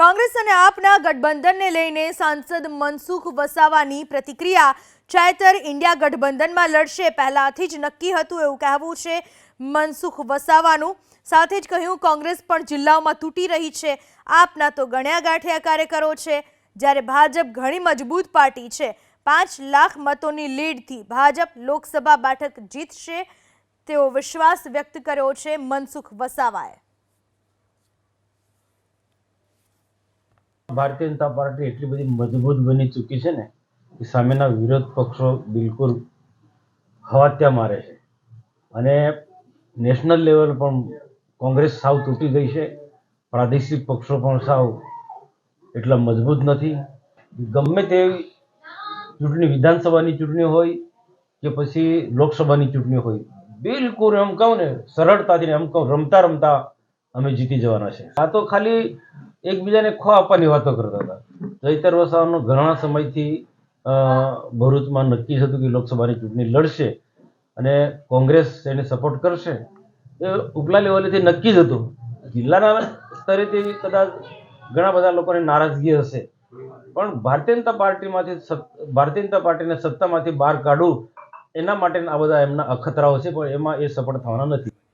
કોંગ્રેસ અને આપના ગઠબંધનને લઈને સાંસદ મનસુખ વસાવાની પ્રતિક્રિયા ચૈતર ઇન્ડિયા ગઠબંધનમાં લડશે. પહેલાથી જ નક્કી હતું એવું કહેવું છે મનસુખ વસાવાનું. સાથે જ કહ્યું, કોંગ્રેસ પણ જિલ્લાઓમાં તૂટી રહી છે. આપના તો ગણ્યા ગાંઠિયા કાર્યકરો છે. જ્યારે ભાજપ ઘણી મજબૂત પાર્ટી છે. પાંચ લાખ મતોની લીડથી ભાજપ લોકસભા બેઠક જીતશે તેવો વિશ્વાસ વ્યક્ત કર્યો છે મનસુખ વસાવાએ. ભારતીય જનતા પાર્ટી એટલી બધી મજબૂત બની ચૂકી છે ને કે સામેના વિરોધ પક્ષો બિલકુલ હવાત્યા મારે છે. અને નેશનલ લેવલ પણ કોંગ્રેસ સાવ તૂટી ગઈ છે. પ્રાદેશિક પક્ષો પણ સાવ એટલા મજબૂત નથી. ગમે તેવી ચૂંટણી, વિધાનસભાની ચૂંટણી હોય કે પછી લોકસભાની ચૂંટણી હોય, બિલકુલ એમ કહું ને સરળતાથી એમ કહું રમતા રમતા અમે જીતી જવાના છે. આ તો ખાલી એકબીજાને ખો આપવાની વાતો કરતા હતા. ચૈતર વસાવાનો ઘણા સમયથી ભરૂચમાં નક્કી હતું કે લોકસભાની ચૂંટણી લડશે અને કોંગ્રેસ એને સપોર્ટ કરશે. એ ઉપલા લેવલેથી નક્કી જ હતું. જિલ્લાના સ્તરેથી કદાચ ઘણા બધા લોકોને નારાજગી હશે. પણ ભારતીય જનતા પાર્ટીમાંથી ભારતીય જનતા પાર્ટીને સત્તામાંથી બહાર કાઢવું એના માટે આ બધા એમના અખતરાઓ છે, પણ એમાં એ સફળ થવાના નથી.